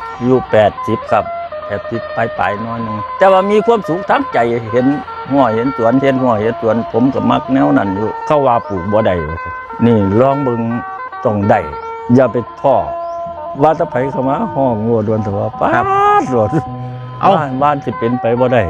อายุแปดสิบครับแปดสิบปลายปลายๆน้อยหนึงแต่ว่ามีความสุขทั้งใจเห็นหัวเห็นสวนเห็นหัวเห็นสวนผมก็มักแนวนั้นอยู่เข้าว่าปลูกบ่ได้ว่าซั่นนี่ลองเบิ่งต้องได้อย่าไปท้อว่าถ้าไผเข้ามาห้องงัวดวนตัวป้าดโลดเอาบ้านบ้านสิเป็นไปบ่ได้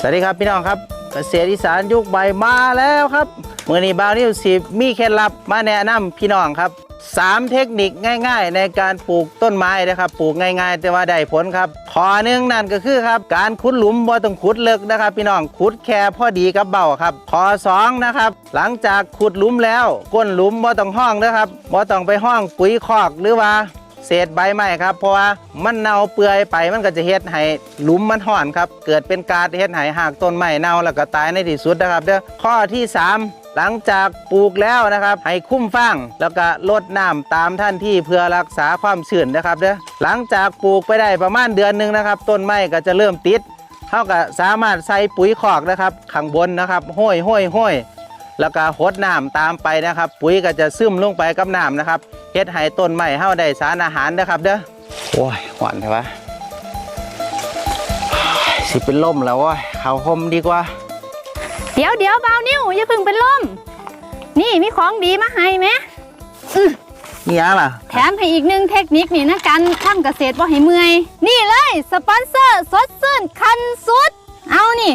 สวัสดีครับพี่น้องครับเกษตรอีสานยุคใหม่มาแล้วครับมือนี้บาวนิวสิบมีเคล็ดลับมาแนะนำพี่น้องครับ สามเทคนิคง่าย ๆ ในการปลูกต้นไม้นะครับ ปลูกง่าย ๆ แต่ว่าได้ผลครับข้อหนึ่งนั่นก็คือครับการขุดหลุมบ่ต้องขุดลึกนะครับ พี่น้องขุดแค่พอดีกับเบาครับข้อสองนะครับหลังจากขุดหลุมแล้วก้นหลุมบ่ต้องห้องนะครับบ่ต้องไปห้องปุ๋ยคอกหรือว่าเศษใบไม้ครับ เพราะว่ามันเน่าเปื่อยไปมันก็จะเฮ็ดให้หลุมมันห่อนครับ เกิดเป็นการเฮ็ดให้หากต้นไม้เน่าแล้วก็ตายในที่สุดนะครับเด้อข้อที่ 3 หลังจากปลูกแล้วนะครับให้คุ้มฟางแล้วก็ลดน้ำตามท่านที่เพื่อรักษาความชื้นนะครับเด้อหลังจากปลูกไปได้ประมาณเดือนหนึ่งนะครับต้นไม้ก็จะเริ่มติดเท่ากับสามารถใส่ปุ๋ยคอกนะครับข้างบนนะครับห้อยห้อยห้อยแล้วก็หดน้ำตามไปนะครับ ปุ๋ยก็จะซึมลงไปกับน้ำนะครับเฮ็ดให้ต้นไม้เฮาได้สารอาหารนะครับเด้อโอ้ยหวานใช่ปะสิเป็นลมแล้วว้ยเขาห่มดีกว่า เดี๋ยวเดี๋ยวเบานิ้วอย่าเพึ่งเป็นลม นี่มีของดีมาให้ไหมนี่ยังล่ะ แถมให้อีกหนึ่งเทคนิคนี่นะการทำเกษตรว่าให้เมื่อย นี่เลยสปอนเซอร์สดซื่นคันสุด เอานี่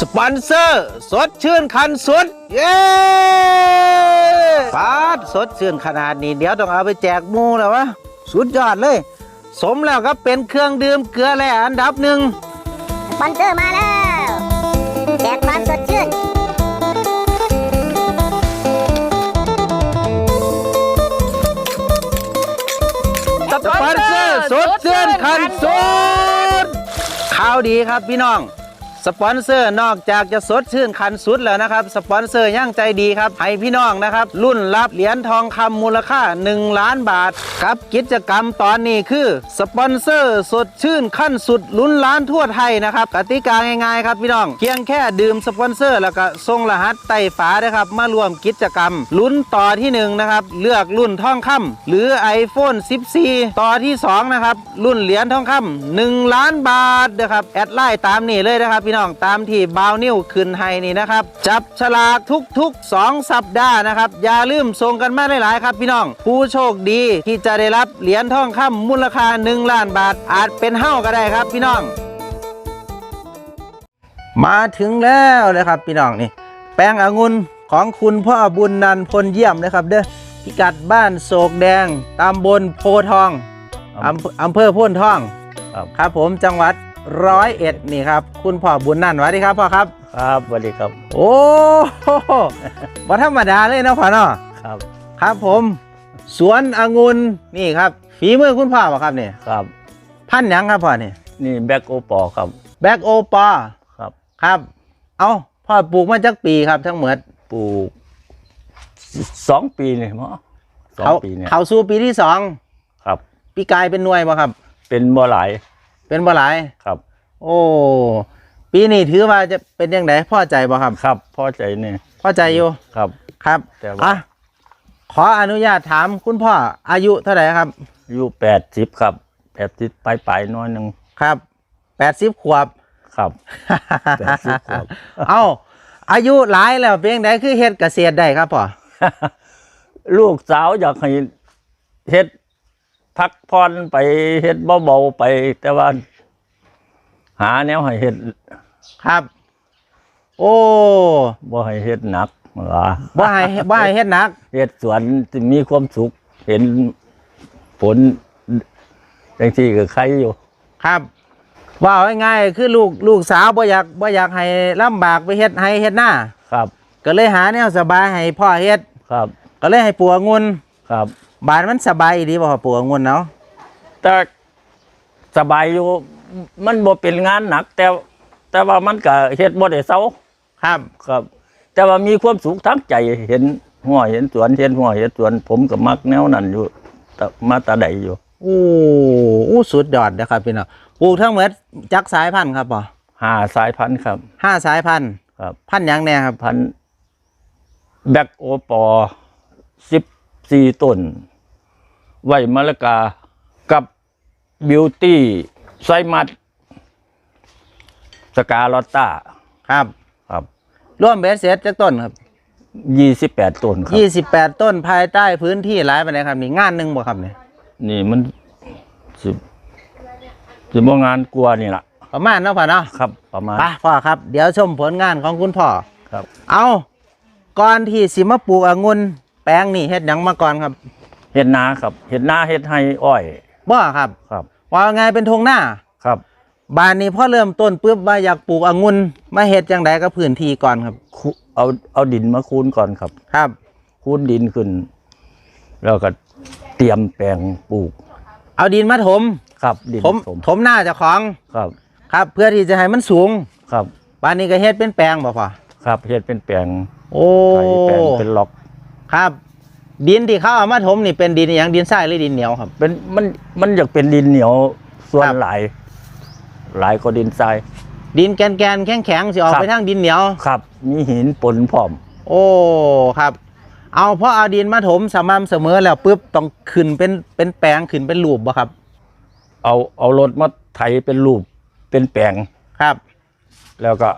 สปอนเซอร์ สดชื่นคันสุด เย้ปาดสดชื่นขนาดนี้ เดี๋ยวต้องเอาไปแจกหมูแล้ววะ สุดยอดเลย สมแล้วก็เป็นเครื่องดื่มเกลือแร่อันดับหนึ่งส ปอนเซอร์มาแล้วแจกความสดชื่นสปอนเซอร์สดเชื่อนคันสุดข่าวดีครับพี่น้อง สปอนเซอร์นอกจากจะสดชื่นคันสุดแล้วนะครับ สปอนเซอร์ย่างใจดีครับให้พี่น้องนะครับ รุ่นรับเหรียญทองคำมูลค่า 1 ล้านบาทกับกิจกรรมตอนนี้คือ สปอนเซอร์สดชื่นขั้นสุดลุ้นล้านทั่วไทยนะครับกติกาง่ายๆครับพี่น้องเพียงแค่ดื่มสปอนเซอร์แล้วก็ส่งรหัสไต่ฝานะครับมารวมกิจกรรม ลุ้นต่อที่หนึ่งนะครับเลือกรุ่นทองคำหรือ iPhone 14 ต่อที่2นะครับรุ่นเหรียญทองคำ1ล้านบาทนะครับแอดไลน์ตามนี่เลยนะครับพี่น้องตามที่บาวนิวขึ้นให้นี่นะครับ จับฉลากทุกๆ 2 สัปดาห์นะครับ อย่าลืมส่งกันมาหลายๆครับพี่น้อง ผู้โชคดีที่จะได้รับเหรียญทองคำมูลค่า 1 ล้านบาท อาจเป็นเฮ้าก็ได้ครับพี่น้อง มาถึงแล้วนะครับพี่น้องนี่ แป้งองุ่นของคุณพ่อบุญนันท์พลเยี่ยมนะครับ เด้อพิกัดบ้านโศกแดงตำบลโพทองอำเภออำเภอโพ้นทองครับครับผมจังหวัด ร้อยเอ็ดนี่ครับ คุณพ่อบุญนันท์สวัสดีครับพ่อครับ ครับสวัสดีครับ โอ้โหบ่ธรรมดาเลยเนาะพ่อเนาะครับ ครับผม สวนองุ่นนี่ครับฝีมือคุณพ่อป่ะครับเนี่ยครับ พันธุ์หยังครับพ่อเนี่ยนี่แบ็กโอปอครับแบ็กโอปอครับครับ เอาพ่อปลูกมาจักปีครับทั้งหมดปลูกสองปีนี่มั้งสองเขาปีเนี่ยเขาสู่ปีที่สองครับ ปีกายเป็นหน่วยป่ะครับ เป็นบ่หลาย เป็นบ่หลายครับ โอ้ ปีนี้ถือว่าจะเป็นยังไงพ่อใจบ่ครับ ครับพอใจนี่พ่อใจอยู่ครับ ครับแต่ว่า อะขออนุญาตถามคุณพ่ออายุเท่าไหร่ครับ อายุแปดสิบครับแปดสิบปลายปลายๆน้อยหนึ่งครับแปดสิบขวบ ครับแปดสิบขวบ เอาอายุหลายแล้วเป็นยังไงคือเฮ็ดเกษตรได้ครับพ่อ ลูกสาวอยากให้เฮ็ด พักผ่อนไปเฮ็ดเบาๆไป แต่ว่า หาแนวให้เฮ็ดครับ โอ้บ่ให้เฮ็ดหนักว่าบ่ให้บ่ให้เฮ็ดหนักเฮ็ดสวนสิมีความสุข เห็นผลจังซี่ก็ใครอยู่ ครับว่าเอาง่ายๆคือลูกลูกสาวบ่อยากบ่อยากให้ลำบากไปเฮ็ดให้เฮ็ดหน้าครับ ก็เลยหาแนวสบายให้พ่อเฮ็ดครับ ก็เลยให้ปลูกองุ่นครับ บ้านมันสบายดีบ่ปลูกองุ่นเนาะแต่สบายอยู่ มันบ่เป็นงานหนัก แต่ แต่ว่ามันก็เฮ็ดบ่ได้เซาครับ ครับ แต่ว่ามีความสุขทั้งใจเห็นหัวเห็นสวนเห็นหัวเห็นสวน ผมก็มักแนวนั้นอยู่แต่มาแตาใดอยู่โอ้อู้สุดยอดนะครับพี่น้องปลูกทั้งหมดจักสายพันธุ์ครับป่อหาสายพันธุ์ครับห้าสายพันธุ์ครับ พันธุ์หยังแน่ครับ พันธุ์แบ็กโอปอสิบสี่ต้น ไว้มะละกากับบิวตี้ไซมัด สกาลอตตาครับ ครับร่วมเบสเสร็จจากต้นครับยี่สิบแปดต้นครับยี่สิบแปดต้นภายใต้พื้นที่หลายไปไหนใดครับนี่งานหนึ่งบ่ครับเนี่ยนี่มันสิบสิบโมงานกลัวนี่แหละประมาณเนาะพ่อเนาะครับ ประมาณ ไปพ่อครับ เดี๋ยวชมผลงานของคุณพ่อครับ เอาก่อนที่สิมาปลูกองุ่นแปลงนี่เฮ็ดหยังมาก่อนครับ เห็ดนาครับ เห็ดนาเห็ดไฮอ้อย บ่ครับ ครับ ว่าไงเป็นทงหน้า ครับ บ้านนี้พอเริ่มต้นปุ๊บว่าอยากปลูกองุ่นมาเฮ็ดจังไดกับพื้นที่ก่อนครับ คุเอาเอาดินมาคูนก่อนครับ ครับ คูนดินขึ้น แล้วก็เตรียมแปลงปลูก เอาดินมาถมครับ ดินถมถมถมหน้าเจ้าของ ครับ ครับ เพื่อที่จะให้มันสูง ครับ บ้านนี้ก็เฮ็ดเป็นแปลงบ่พ่อครับเฮ็ดเป็นแปลงโอ้ไถแปลงเป็นล็อกครับ ดินที่เขาเอามาถมนี่เป็นดินอหย่างดินทรายหรือดินเหนียวครับ เป็นมันมันอยากเป็นดินเหนียวส่วนครับ หลาย หลายก็ดินทราย ดินแกนๆแข็งๆสิออกครับ ไปทางดินเหนียว ครับ มีหินปนพร้อม โอ้ครับ เอาพอเอาดินมาถมสม่ำเสมอแล้วปุ๊บต้องขึ้นเป็นเป็นแปลงขึ้นเป็นรูปบ่ครับเอาเอารถมาไถเป็นรูปเป็นแปลง ครับ แล้วก็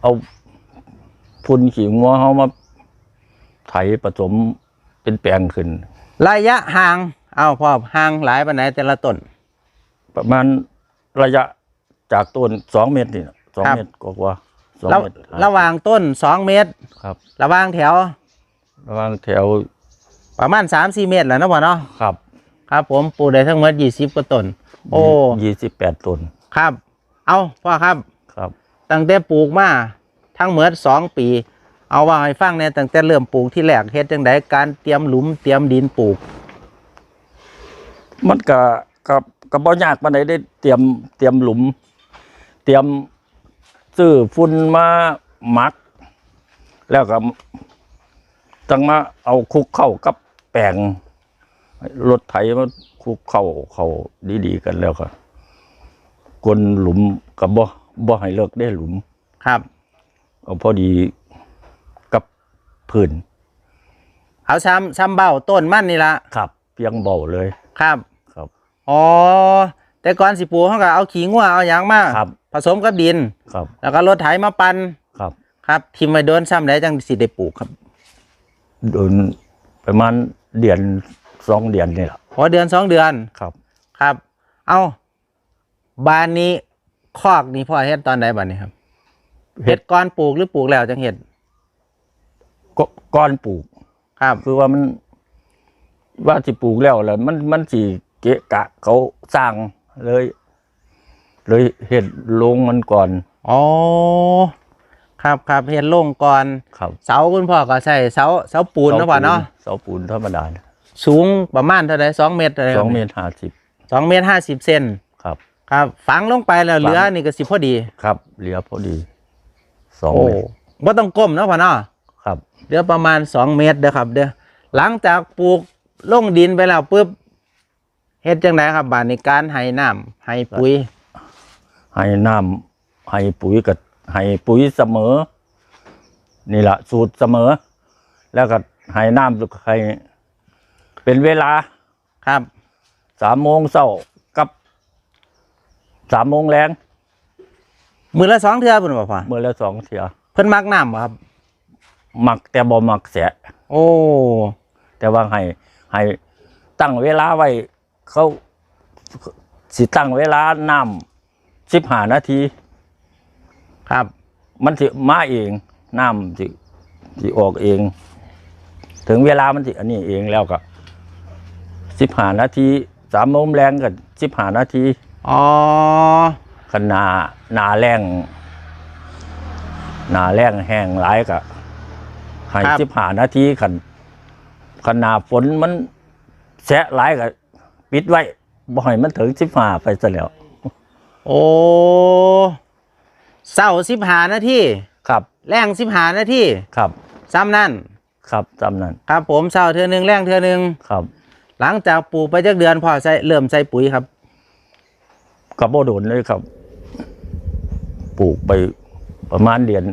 เอาพุ่นขี้งัวเขามา ไถผสมเป็นแปลงขึ้น ระยะห่าง เอาพอห่างหลายปานไหนแต่ละต้น ประมาณระยะจากต้นสองเมตรนี่นะสองครับ เมตรกว่าๆสองระเมตรระหว่างต้น2เมตร ครับระหว่างแถวระหว่างแถวประมาณ3-4เมตรแหล้วนาะพ่อเนาะครับครับ ผมปลูกได้ทั้งหมด20กว่าต้น โอ้ยี่สิบแปดต้นครับ เอาพ่อครับ ครับ ตั้งแต่ปลูกมาทั้งหมด2ปี เอาว่าให้ฟังเนี่ยตั้งแต่เริ่มปลูกที่แรกเฮ็ดจังไดการเตรียมหลุมเตรียมดินปลูก มันก็กับกับบ่ยากปานใดได้เตรียมเตรียมหลุม เตรียมซื้อฝุ่นมาหมัก แล้วก็ต้องมาเอาคลุกเข้ากับแป้งรถไถมาคลุกเข้าเข้าดีๆกันแล้วก็กลนหลุมกับบ่บ่ให้เลิกได้หลุมครับเอาพอดีกับ พื้นเอาซ้ำซ้ำเบ้าต้นมันนี่ละครับเพียงเบาเลย ครับครับ อ๋อแต่ก่อนสิปลูกเขาก็เอาขี้งัวเอาหยางมาครับ ผสมกับดิน ครับ แล้วก็รถไถมาปันครับ ครับทิมไว้โดนซ้ำได้จังสิได้ปลูกครับโดนประมาณเดือนสองเดือนนี่แหละพอเดือนสองเดือนครับ ครับ เอาบานนี้คอกนี่พ่อเฮ็ดตอนไหนบ้านนี้ครับเฮ็เฮ็ดดก่อนปลูกหรือปลูกแล้วจังเฮ็ด ก็ก้อนปลูก ครับคือว่ามัน ว่าสิปลูกแล้วแหละมันมันสิเกะกะเขาสร้างเลย เลยเห็ดลงมันก่อน อ๋อ ครับครับเฮ็ดโล่งก่อน ครับ เสาคุณพ่อก็ใส่เสาเสาปูนเนาะพ่อเนาะเสาปูนธรรมดาสูงประมาณเท่าไหร่สองเมตรอะไรสองเมตรห้าสิบสองเมตรห้าสิบเซนครับ ครับ ฝังลงไปแล้วเหลือนี่ก็สิพอดี ครับ เหลือพอดีสองโอ้เมตรบ่ต้องก้มเนาะพ่อเนาะ ครับเหลือประมาณสองเมตรเด้อครับ เด้อหลังจากปลูกลงดินไปแล้วปุ๊บเฮ็ดจังไดครับบาดในการให้น้ำให้ปุ๋ยให้น้ำให้ปุ๋ยกับให้ปุ๋ยเสมอ นี่แหละสูตรเสมอ แล้วก็ให้น้ำให้เป็นเวลาครับสามโมงเช้ากับสามโมงแรงมือละสองเทื่อพุ่นบ่พ่อเมื่อละสองเทียเพิ่นมักน้ำบ่ครับห มักแต่บ่หมักเสียโอ้ แต่ว่าให้ให้ตั้งเวลาไว้ เขาสิตั้งเวลาน้ำสิบห้านาที ครับ มันสิมาเองน้ำสิสิออกเอง ถึงเวลามันสิอันนี้เองแล้วก็สิบห้านาทีสามโมงแรงกับสิบห้านาทีอ๋อขนาหนาแรงหนาแรงแห้งหลายก็ ให้ครับ สิบห้านาทีขันขนาฝนมันแสะหลายก็ปิดไว้บ่ให้มันถึงสิบห้าไปซะแล้วโอ้เศร้าสิบหานาทีครับแรงสิบหานาทีครับซ้ำนั่น ครับจำนั้นครับผมเศร้าเทื่อหนึงแรงเทื่อหนึงครับ หลังจากปลูกไปจักเดือนพ่อใส่เริ่มใส่ปุ๋ยครับ กับโบโดนเลยครับ ปลูกไปประมาณเดือน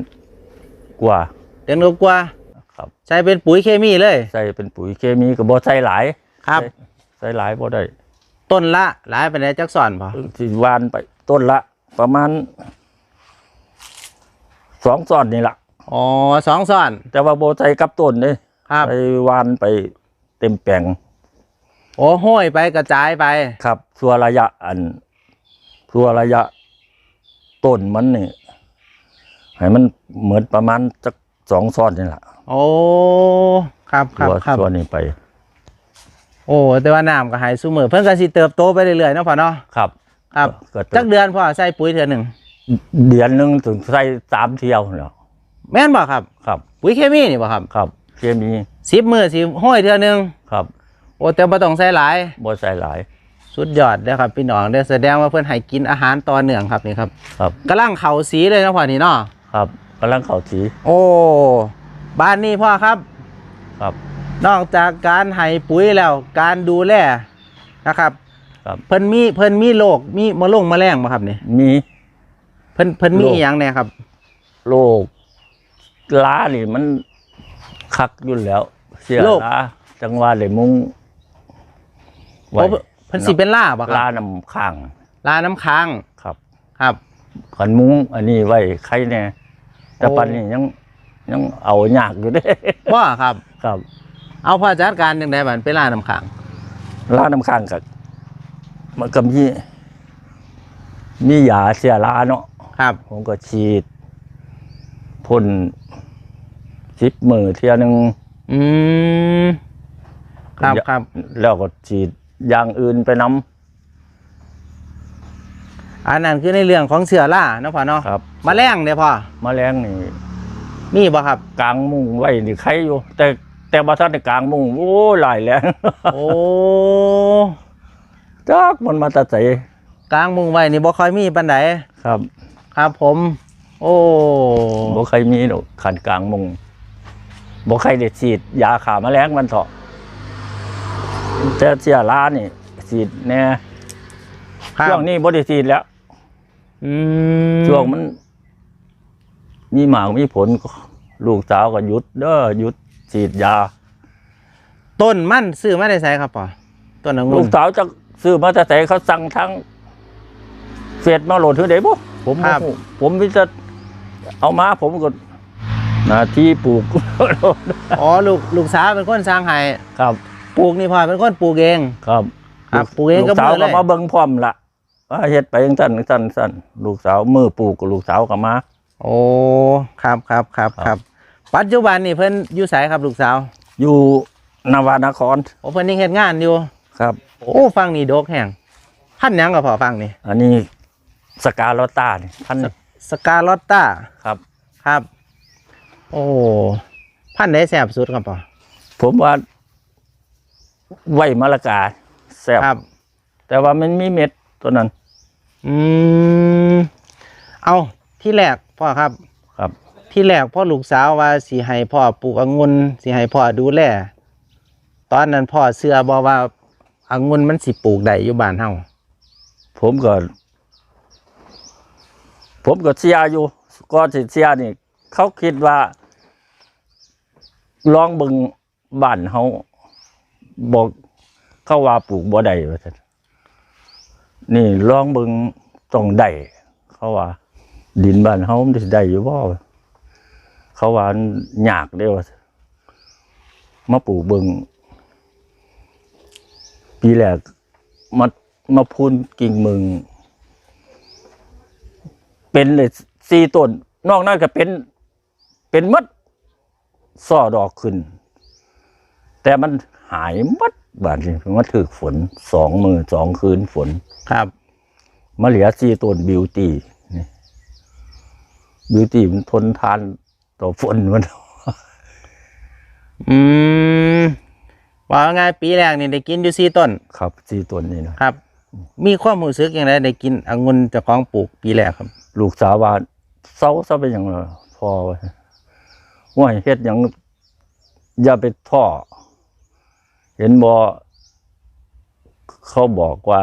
กว่า เดือนกว่าค ครับ ใช้เป็นปุ๋ยเคมีเลย ใส่เป็นปุ๋ยเคมีก็บ่ใส่หลายครับ ใส่ใส่หลายบ่ได้ต้นละหลายไปไหนจักสอนพอสิหวานไปต้นละ ประมาณสองซอนนี่ล่ะ อ๋อสองสอน แต่ว่าบ่ใส่กับต้นเด้ครับ ไปหวานไปเต็มแปลงโอ้ห้อยไปกระจายไป ครับชั่วระยะอันชั่วระยะต้นมันนี่ให้มันเหมือนประมาณจัก สองซ้อนนี่แหละโอ้ครับครับชั่วครับชั่วนี้ไป โอ้แต่ว่าน้ำก็หายสูมือเพิ่นก็สิเติบโตไปเรื่อยๆเนาะพ่อเนาะครับ ครับก็จักเดือนพ่อใส่ปุ๋ยเทื่อหนึ่งเดือนหนึ่งถึงใส่สามเที่ยวแล้วแม่นบ่ครับ ครับ ปุ๋ยเคมีนี่บ่ครับครับเคมีสิบมือสิห้อยเทื่อหนึงครับโอ้แต่บ่ต้องใส่หลาย บ่ใส่หลายสุดยอดเด้อครับพี่น้องเด้อแสดงว่าเพิ่นให้กินอาหารต่อเนื่องครับนี่ครับครับกำลังเข้าสีเลยเนาะพ่อนี่เนาะครับ กำลังเข้าสีโอ้บ้านนี้พ่อครับ ครับ นอกจากการให้ปุ๋ยแล้ว การดูแลนะครับครับ เพิ่นมีเพิ่นมีโรคมีมะลงแมลงบ่ครับนี่มี เพิ่นเพิ่นมีโรค อหย่างแน่ครับ โรคล้านี่มันคักอยู่แล้ว เสียโรค ล้าจังว่าเลยมุงไว้โอ้เพิ่นสิเป็นล่าบ่คล้ารับน้ำข้างลาน้ำค้างครับ ครับ ขันมุ้งอันนี้ไว้ใครแน่ แต่โอ้ปันนี้ยังยังเอายากอยู่เด้ว่าครับ ครับ เอาพ่อจัดการจังไดบัดเป็นลาน้ำค้างล้าน้ำข้างกับมันก็มีมียาเสียล้าเนาะครับ ผมก็ฉีดพ่นสิบมือเทียหนึงอืมครับครับ แล้วก็ฉีดอย่างอื่นไปน้ อันนั้นคือในเรื่องของเชื้อราเนาะพ่อเนาะำครับแมลงเด้อพ่อแมลงนี่มีบ่ครับ กลางมุ้งไว้นี่ใครอยู่ แต่แต่บาทันในกลางมุ้งโอ้หลายแรงโอ้จักมันมาแตะใสกลางมุงไว้นี่บ่ค่อยมีปานใดครับครับผม โอ้บ่เคยมีดอกขันกลางมุงบ่เคยได้ฉีดยาขาแมลงมันเถาะแต่เสียรานี่ฉีดแน่ครับช่วงนี้บ่ได้ฉีดแล้ว อืมช่วงมัน มีหมากมีผลก็ลูกสาวก็หยุดเด้อหยุดฉีดยา ต้นมันซื้อมาได้ไสครับป่อต้นองุ่ลูนกสาวจะซื้อมาแต่ไหนเขาสั่งทั้งเฟซมาโหลดถึงไหนบ่ผมบ่รู้ผมมิจะเอามาผมก็หน้าที่ปลูก อ๋อลูกลูกสาวเป็นคนสร้างให้ครับ ปลูกนี่พ่อเป็นคนปลูกเอง ครับครับปลูกเองกับลูกสาวมือเลยก็มาเบิ่งพร้อมละ ว่าเฮ็ดไปจังซั่นจังซั่นซั่นลูกสาวมือปลูกกับลูกสาวก็มาโอ้ครับครับครับครับครับ ปัจจุบันนี่เพิ่นอยู่ไสครับลูกสาว อยู่นวานครโอ้เพิ่นยังเฮ็ดงานอยู่ครับ โอ้ฟังนี่ดกแห้งพันหยังก็พอฟังนี่ อันนี้สกาลอตตานี่พันธุ์สกาลอตตาครับ ครับ โอ้พันธุ์ไหนแซ่บสุดครับพ่อผมว่าไว้มะละกาแซ่บครับ แต่ว่ามันมีเม็ดตัวนั้น อืมเอาที่แรกพ่อครับ ครับ ที่แรกพ่อลูกสาวว่าสิให้พ่อปลูกองุ่นสิให้พ่อดูแลตอนนั้นพ่อเชื่อบ่ว่าองุ่นมันสิปลูกได้อยู่บ้านเฮาผมก็ ผมก็เชียร์อยู่ก็สิเชียร์นี่ เขาคิดว่า ลองเบิ่งบ้านเฮาบอกเขาว่าปลูกบ่ได้ว่าซั่น นี่ลองเบิงต้องได้เขาว่า ดินบ้านเฮามันสิได้อยู่บ่เขาว่ามันยากเด้ว่ามาปลูกเบิงปีแรกมามาพูนกิ่งมึง เป็นเลยสี่ต้น นอกนั้นก็เป็น เป็นมัดซ่อดอกขึ้น แต่มันหายมัด บาดนี้มันถือฝนสองมือสองคืนฝนครับมาเหลือสี่ต้นบิวตี้นี่บิวตี้มันทนทานต่อฝนมัน อืมว่าไงปีแรกนี่ได้กินอยู่สี่ต้น ครับสี่ต้นนี่นะครับ มีความรู้สึกอย่างไรได้กินองุ่นเจากของปลูกปีแรกครับ ลูกสาวว่าเศร้าซะเป็นอย่างไรพอว่าว่าเฮ็ดอย่างอย่าไปท่อ เห็นบอเขาบอกว่า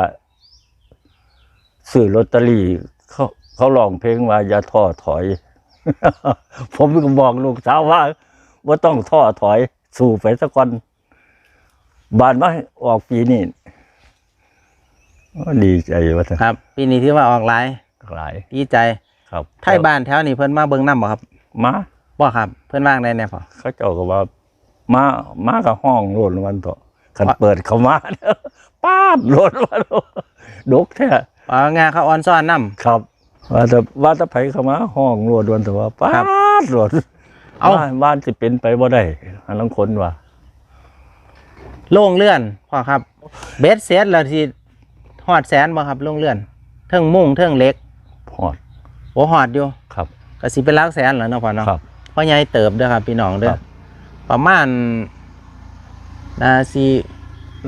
ซื้อลอตเตอรี่เขาเขาลองเพลงว่าอย่าท้อถอย ผมก็บอกลูกสาวว่า ว่าต้องท้อถอย สู่ไปสักวันบานมาออกปีนี้ก็ดีใจว่าท่านครับ ปีนี้ที่ว่าออกหลายหลายดีใจ ครับไทยบ้านแถวนี้เพิ่นมาเบิ่งน้ำบ่ครับ มาบ่ครับ เพิ่นว่างได้แน่พอเขาเจ้าก็ว่า มามากับห้องโลดวันต่อ คันเปิดเขามาเนี่ยป้าดโลดวันดกแท้อ๋องานเขาออนซ่อนน้ำครับ ว่าแต่ว่าแต่ไผเข้ามาห้องโลดวันต่อว่าป้าครับดโลดเอ้าบ้านบ้านสิเป็นไปบ่ได้อันลังคนว่าโล่งเลื่อนพ่อครับ เบสเซตแล้วที่ฮอดแสนบ่ครับโล่งเลื่อนเทิงมุ่งเทิงเหล็กพอดโอ้ฮอดอยู่ครับก็สิเป็นหลักแสนแล้วเนาะพ่อเนาะครับพ่อใหญ่เติบเด้อครับพี่น้องเด้คอรับประมาณ นาสิ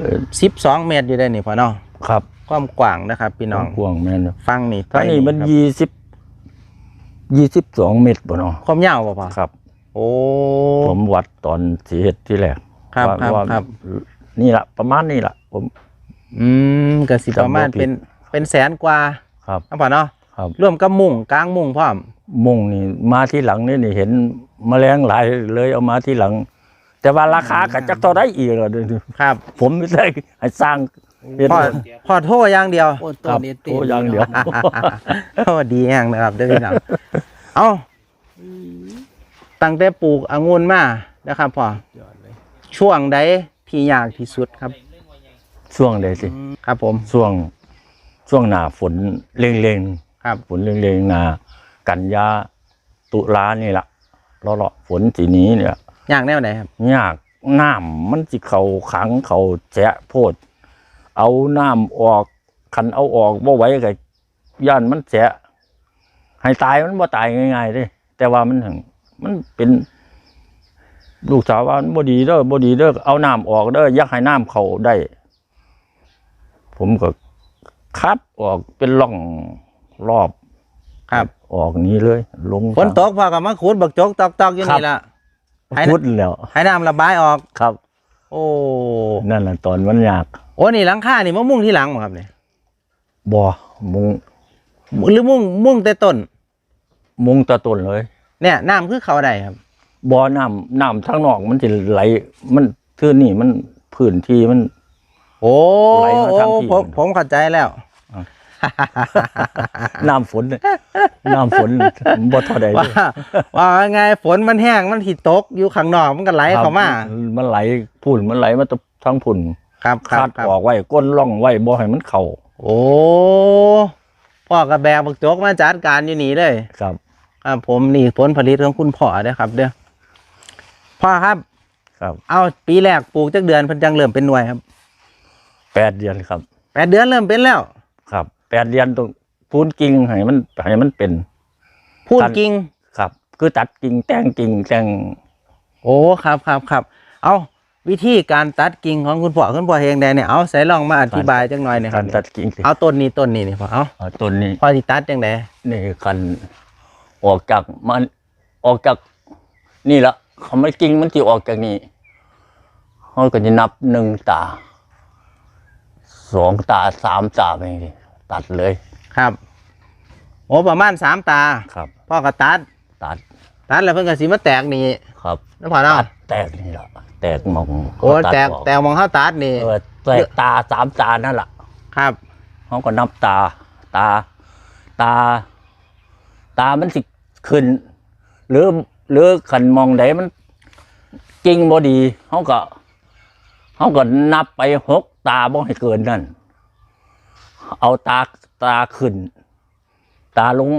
12เมตรอยู่ได้นี่พ่อเนาะครับความกว้างนะครับ พี่น้องพวงแม่นฟังนี่ท่านี่มันครับยี่สิบยี่สิบสองเมตรบ่เนาะความยาวบ่พ่อครับ โอ้ผมวัดตอนสีเฮ็ดที่แรกครับว่าครับว่าครับนี่ละประมาณนี้ละผม อืมก็สิประมาณจำบ่ผิดเป็นเป็นแสนกว่า ครับเนาะพ่อเนาะครับร่วมกับมุ่งกลางมุ่งพร้อมมุ่งนี่มาที่หลังนี่นี่เห็นแมลงหลายเลยเอามาที่หลัง แต่ว่าราคาก็จักเท่าได้อีกเหรอเดี๋ยวนี้ครับผมไม่ได้ให้สร้างเฮ็ดพอพอโทษอย่างเดียวครับโอ้อย่างเดียว โอ้ดีแห่งนะครับเด้อพี่น้องเอาตั้งแต่ปลูกองุ่นมานะครับพ่อช่วงใดที่ยากที่สุดครับช่วงใดสิครับผม ช่วงช่วงหน้าฝนเร่งครับ ๆฝนเร่งๆหนากันยาตุลานี่ละเลาะๆฝนสีนี้เนี่ย ยากแนวไหนครับยากน้ำมันสิเขาขังเขาแจะโพด เอาน้ำออกคันเอาออกบ่ไหว้ก็ย่านมันแจะให้ตายมันบ่ตายง่ายๆเด้แต่ว่ามันถึงมันเป็น ลูกสาวว่ามันบ่ดีเด้อบ่ดีเด้อเอาน้ำออกเด้ออยากให้น้ำเข้าได้ ผมก็คัดออกเป็นร่องรอบครับ ออกนี้เลย ลงฝนตกพอกับมะขูดบักจกตอกตอกอยู่นี่ละ ให้นะพุดแล้วให้น้ำระบายออกครับ โอ้นั่นแหละตอนมันยากโอ้นี่หลังคานี่มะมุ่งที่หลังบ่ครับเนี่ยบ่มุงหรือมุ่งมุ่งแต่ต้น มุงตะต้นเลย เนี่ยน้ำคือเขาใดครับบ่อน้ำน้ำทางนอกมันจะไหล มันทื่อนี่มันพื้นที่มัน โอ้ไหลมาโอ้ทางที่ผมผมเข้าใจแล้วน้ำฝนเนี่ย น้ำฝนบ่เท่าใดว่าเลยว่าไงฝนมันแห้งมันถิตกอยู่ข้างนอกมันก็ไหลเข้ามาครับมันไหลพุ่นมันไหลมาทางพุ่นครับครัคับดครับออกไว้ก้นร่องไว้บ่ให้มันเข้าโอ้พ่อกระแบกบักจกมาจัดการอยู่นี่เลยครับครับผมนี่ผลผลิตของคุณพ่อเด้อครับ เด้อพ่อครับ ครับ เอาปีแรกปลูกจักเดือนเพิ่นจังเริ่มเป็นหน่วยครับแปดเดือนครับแปดเดือนเริ่มเป็นแล้ว ครับแปดเดือนต้อง พูนกิ่งให้มันให้มันเป็นพูดตัดจริงครับ คือตัดกิ่งแต่งกิ่งแต่งโอ้ครับครับครับเอาวิธีการตัดกิ่งของคุณพ่อคุณพ่อเฮงแดงเนี่ยเอาใส่ลองมาอธิบายจังหน่อยหนะคการับรตัดกิ่งสิเอาต้นนี้ต้นนี้นี่พ่อเอาเอาต้นนี้พ่อสิตัดจังไดนี่กันออกจากมันออกจากนี่ละเขาไม่กิ่งมันจะออกจากนี่เขาก็จะนับหนึ่งตาสองตาสามตาไปนี่ตัดเลย ครับโอ้ประมาณสามตา ครับ พ่อก็ตัด ตัดตัดแล้วเพิ่นก็สิมาแตกนี่ครับนะพ่อเนาะตัดแตกนี่ละแตกมองโอ้เขาแตกออแตกมองเฮาตัดนี่เออแตกตาสามตานั่นแหละครับเขาก็นับตา ตา ตา ตามันสิขึ้น หรือหรือขันมองไหนมันจริงบ่ดีเขาก็เขาก็นับไปหกตาบ่ให้เกินนั่นเอาตา ตาขึ้น ตาลง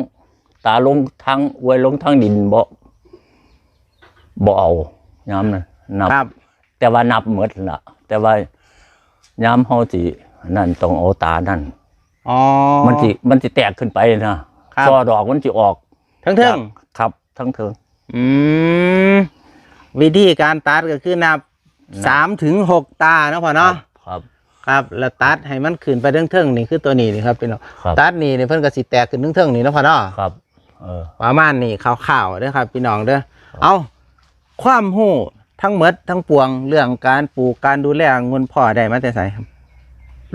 ตาลงทางอวยลงทางดินบ่บ่เอาย้ำนะนับ ครับ แต่ว่านับหมดละแต่ว่าย้ำเขาสินั่นต้องเอาตานั่น อ๋อ มันสิมันสิแตกขึ้นไปนะครับซอดอกมันสิออกทั้งเทิงครับ ทั้งเทิงอืมวิธีการตัดก็คือนับนับสามถึงหกตาเนาะพ่อเนาะครับ ครับแล้วตัดให้มันขึ้นไปเทิงเทิงๆนี่คือตัวนี้นี่ครับพี่น้องครับ ตัดนี่นี่เพิ่นก็สิแตกขึ้นเทิงเทิงๆนี่เนาะพ่อเนาะ ครับ เออ ประมาณนี่ข่าวๆเด้อครับพี่น้องเด้อ เอาความรู้ทั้งหมดทั้งปวงเรื่องการปลูกการดูแลองุ่นพ่อได้มาแต่ไสครับ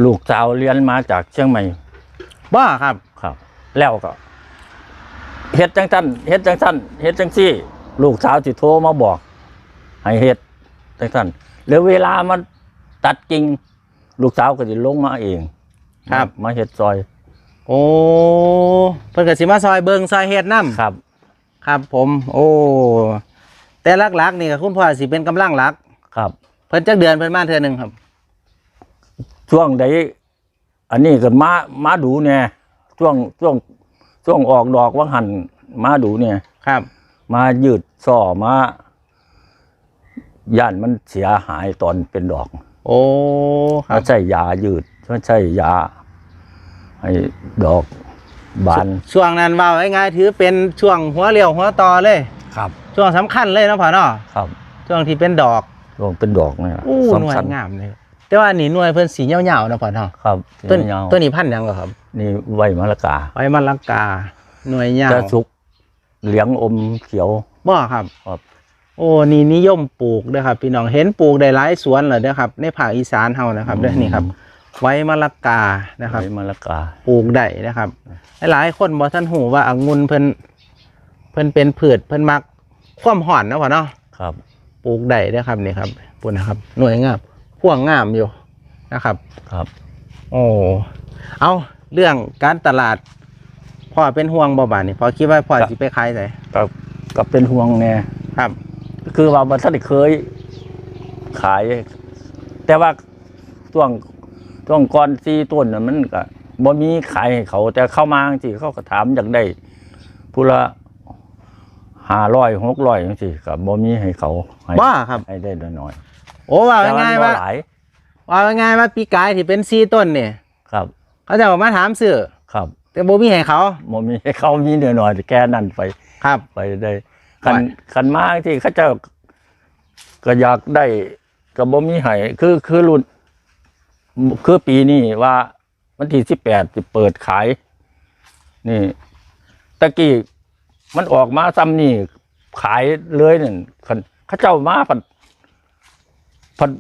ลูกสาวเรียนมาจากเชียงใหม่ บ่ครับ ครับ แล้วก็เฮ็ดจังสั้นเฮ็ดจังสั้นเฮ็ดจังซี่ ลูกสาวสิโทรมาบอก ให้เฮ็ดจังซั่นแล้วเวลามันตัดกิ่ง ลูกสาวก็สิลงมาเองครับ มาเฮ็ดซอยโอ้เพิ่นก็สิมาซอยเบิงซอยเฮ็ดนํครับ ครับ ผม โอ้ แต่หลักๆนี่ก็คุณพ่อสิเป็นกำลังหลัก ครับ เพิ่นจักเดือนเพิ่นมาเทื่อหนึงครับ ช่วงใดอันนี้ก็มามาดูเนี่ยช่วงช่วงช่วงออกดอกว่างหันมาดูเนี่ย ครับ มายืดซ่อมาย่านมันเสียหายตอนเป็นดอก โอ้ครัไม่บใช่ยายืดไม่ใช่ยาให้ดอกบานช่วงนั้นว่าง่ายๆถือเป็นช่วงหัวเรียวหัวต่อเลย ครับช่วงสำคัญเลยเนาะพ่อเนาะครับช่วงที่เป็นดอกรวมเป็นดอกเนี่ยอู้หน่วยสำคัญงามเลยแต่ว่านี่หน่วยเพิ่นสีเหยาวๆเนาะพ่อเนาะครับต้นยาวต้นนี้พันธุ์หยังเหรอครับนี่ไว้มะละกาไว้มะละกาหน่วยยาวจะสุกเหลืองอมเขียวบ่ครับ ครับ โอ้นี่นิยมปลูกเด้อครับพี่น้องเห็นปลูกได้หลายสวนเลยเด้อครับ ในภาคอีสานเฮานะครับเด้อนี่ครับ ไว้มะละกานะครับไว้มะละกาปลูกได้นะครับ หลายๆคนบ่ท่านหูว่าองุ่นเพิ่นเพิ่นเป็นพืชเพิ่นมักความห่อนเนาะพ่อเนาะครับปลูกได้เด้อครับนี่ครับปุ่นนะครับ หน่วยงามพ่วงงามอยู่นะครับครับ โอ้เอาเรื่องการตลาดพ่อเป็นห่วงบ่บาดนี่พ่อคิดว่าพ่อครับสิไปขายไสก็ก็เป็นห่วงแน่ครับ คือว่ามันท่านได้เคย ขาย แต่ว่าช่วงช่วงก่อนซีต้นน่ะมันก็บ่มีขายให้เขา แต่เข้ามาจังซี่เขาก็ถามอยากได้ผู้ละห้าร้อยหกร้อยจังซี่ก็บ่มีให้เขาให้ว่าครับ ให้ได้น้อยโอ้ว่าๆแต่ง่ายๆบ่ว่าหลายว่าง่ายๆว่าปีกายที่เป็นซีต้นเนี่ยครับ เขาจะมาถามซื้อครับ แต่บ่มีให้เขาบ่มีให้เขามีน้อยๆแต่แค่นั้นไปครับ ไปได้ คันว่าคันมาที่เขาเจ้าก็อยากได้ก็บ่มีให้คือคือรุ่น คือปีนี้ว่าวันที่สิบแปดจะเปิดขาย นี่ตะกี้มันออกมาซ้ำนี่ขายเลยนั่นคันเขาเจ้ามาพันพัน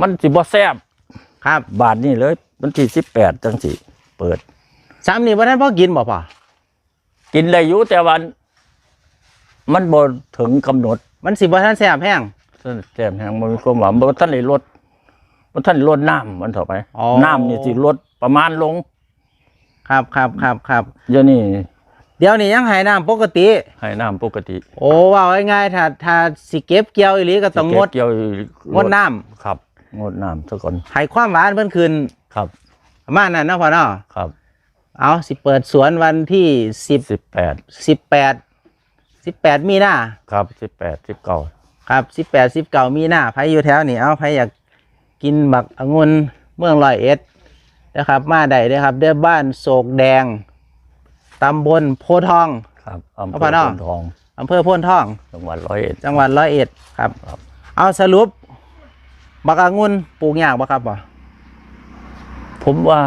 มันสิบ่แซบครับ บาทนี่เลยวันที่สิบแปดจังสิเปิดซ้ำนี่บ่ทันพ่อกินบ่พ่อกินได้อยู่แต่วัน มันบ่ถึงกำหนดมันสิบ่ทันแซ่บแห้งแจ่มแหงมันมีความหวังบ่ท่านได้ลดบ่ท่านได้ลดน้ำมันต่อไปอ๋อ น้ำนี่สิลดประมาณลงครับครับครับครับเดี๋ยวนี้เดี๋ยวนี้ยังให้น้ำปกติ ให้น้ำปกติโอ้ว่าง่ายๆถ้าถ้าสิเก็บเกี่ยวอีหลีก็ต้องงดเกี่ยวงดน้ำครับ งดน้ำซะก่อนให้ความหวานเพิ่นขึ้นครับประมาณนั้นเนาะพ่อเนาะครับเอาสิเปิดสวนวันที่สิบสิบแปดสิบแปด สิบแปดมีนาครับสิบแปดสิบเก้าครับสิบแปดสิบเก้ามีนาใครอยู่แถวนี้เอาใครอยากกินบักองุ่นเมืองร้อยเอ็ดนะครับมาได้เลยครับเด้อบ้านโศกแดงตำบลโพธิ์ทอง ครับอำเภเอาอไปเนาะพนทองอำเภอโพนทอง จังหวัดร้อยเอ็ดจังหวัดร้อยเอ็ดครับครับเอาสรุปบักองุ่นปลูกยากบ่ครับบ่ผมว่า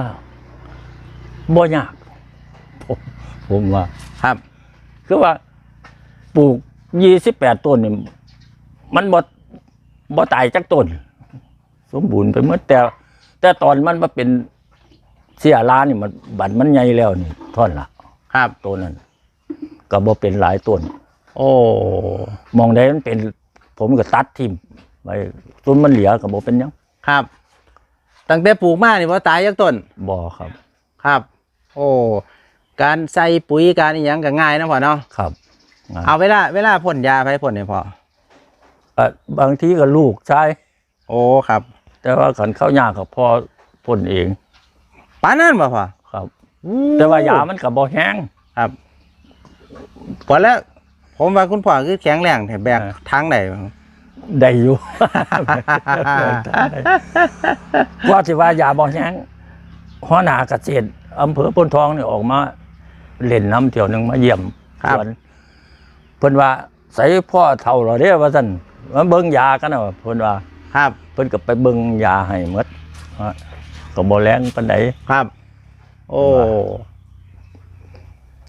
บ่ยากผมผมว่าครับ คือว่า ปลูกยี่สิบแปดต้นนี่มันบ่บ่ตายจักต้น สมบูรณ์ไปหมดแต่ แต่ตอนมันมาเป็นเสียล้านนี่มันบันมันใหญ่แล้วนี่ท่อนละครับต้นนั้นก็บ่เป็นหลายต้น โอ้มองได้มันเป็น ผมก็ตัดทิ่มไปต้นมันเหลือก็บ่เป็นหยังครับ ตั้งแต่ปลูกมานี่บ่ตายยักต้นบ่ครับ ครับ โอ้การใส่ปุ๋ยการอีหยังก็ง่ายนะพ่อเนาะครับงาน เอาเวลาเวลาพ่นยาไปพ่นเนี่ยพ่อเอ่อบางทีก็ลูกใช้โอ้ครับ แต่ว่าขันเข้ายากก็พอพ่นเองปานนั้นบ่พ่อครับ แต่ว่ายามันก็บ่แห้งครับพอแล้วผมว่าคุณพ่อคือแข็งแรงแถแบกเออทางไหนได้อยู่ว่าสิว่ายาบ่แห้งหัวหน้าเกษตรอำเภอพนทองนี่ออกมาเล่นน้ำเที่ยวหนึงมาเยี่ยมครับสวนเพิ่นว่าใส่พ่อเท่าเราเด้อว่าซั่นมาเบิ่งยากันน่ะเพิ่นว่าครับเพิ่นก็ไปเบิ่งยาให้หมดฮะก็บ่แรงปานใดครับ โอ้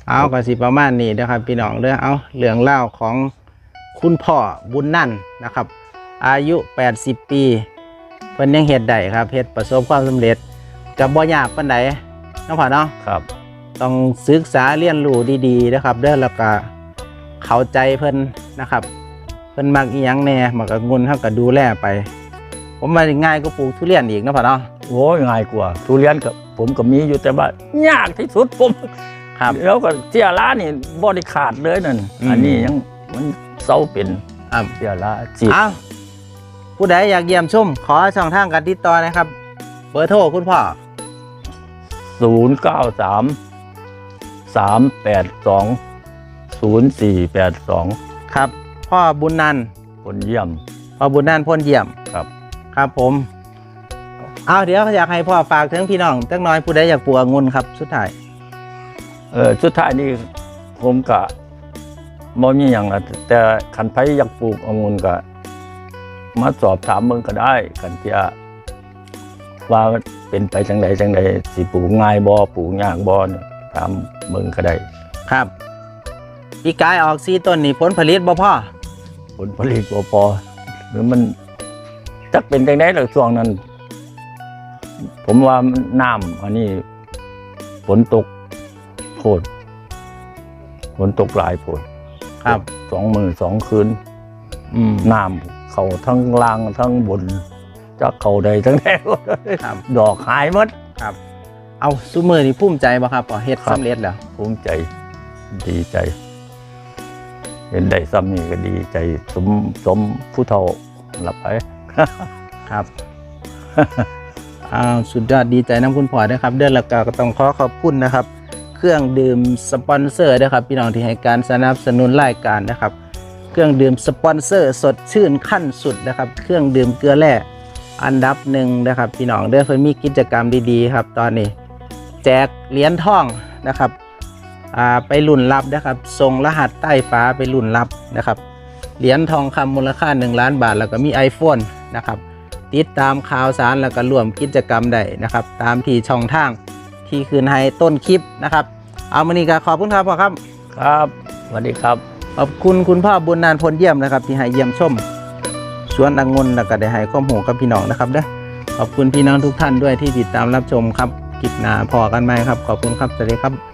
เอาก็สิประมาณนี้นะครับ พี่น้องเด้อเอาเรื่องเล่าวของคุณพ่อบุญนั่นนะครับ อายุ 80 ปีเพิ่นยังเฮ็ดได้ครับเฮ็ดประสบความสำเร็จกับบ่ยากปานใดเนาะพ่อเนาะครับ ต้องศึกษาเรียนรู้ดีๆนะครับ เด้อแล้วก็ เข้าใจเพิ่นนะครับ เพิ่นมักอีหยังแหน่มักองุ่นเฮาก็ดูแลไป ผมว่าง่ายก็ปลูกทุเรียนอีกเนาะพ่อเนาะโอ้ยง่ายกว่า ทุเรียนกับผมก็มีอยู่แต่ว่ายากที่สุดผมครับแล้วก็เสียร้านี่บ่ได้ขาดเลยนั่นอืมอันนี้ยังมันเศร้าเป็นครับเสียร้าจีบอ้าวผู้ใดอยากเยี่ยมชมขอช่องทางการติดต่อนะครับ เบอร์โทรคุณพ่อศูน ย์เก้าสามสามแปดสองศูนย์สี่แปดสองครับ พ่อบุญนันท์คนเยี่ยม พ่อบุญนันท์พลเยี่ยมครับ ครับผมเอาเดี๋ยวอยากให้พ่อฝากถึงพี่น้องจักหน้อยผู้ใดอยากปลูกองุ่นครับสุดท้ายเออสุดท้ายนี่ผมกะบ่มีอย่างละแต่ขันไผอยากปลูกองุ่นก็มาสอบถามเมืองก็ได้กันเที่ยว่าเป็นไปจังใดจังใดสิปลูกง่ายบ่ปลูกยากบ่เนี่ยถามเมืองก็ได้ ครับ พี่กายออกซีต้นนี่ผลผลิตบ่พ่อผลผลิตบ่พอหรือมันจักเป็นจังได๋ล่ะช่วงนั้น ผมว่ามันน้ำอันนี้ฝนตกโพดฝนตกหลายโพดครับ สองมือสองคืนอืม น้ำเขาทั้งล่างทั้งบนจะเขาใดทั้งแถวครับ ดอกหายหมดครับเอาซุมือนี่ภูมิใจบ่ครับพอเฮ็ดครับ สำเร็จแล้ว ภูมิใจดีใจ เห็นได้ซ้ำนี่ก็ดีใจสมสมผู้เฒ่าหลับไป ครับอ้าวสุดยอดดีใจน้ำคุณพ่อด้วยครับ เดือนละกาก็ต้องขอขอบคุณนะครับ เครื่องดื่มสปอนเซอร์นะครับ พี่น้องที่ให้การสนับสนุนรายการนะครับ เครื่องดื่มสปอนเซอร์ สดชื่นขั้นสุดนะครับ เครื่องดื่มเกลือแร่อันดับหนึ่งนะครับ พี่น้องเด้อเพิ่นมีกิจกรรมดีๆ ครับ ตอนนี้ แจกเหรียญทองนะครับ ไปลุ่นรับนะครับส่งรหัสใต้ฟ้าไปลุ่นรับนะครับ เหรียญทองคำมูลค่า 1 ล้านบาท แล้วก็มี iPhone นะครับ ติดตามข่าวสารแล้วก็ร่วมกิจกรรมได้นะครับ ตามที่ช่องทางที่คืนให้ต้นคลิปนะครับ เอามานี่ก็ขอบคุณครับพ่อครับ ครับสวัสดีครับ ขอบคุณคุณพ่อบุญนานพลเยี่ยมนะครับ ที่ให้เยี่ยมชมสวนองุ่นแล้วก็ได้ให้ข้อมูลกับพี่น้องนะครับเด้อขอบคุณพี่น้องทุกท่านด้วยที่ติดตามรับชมครับคลิปหน้าพอกันไหมครับ ขอบคุณครับสวัสดีครับ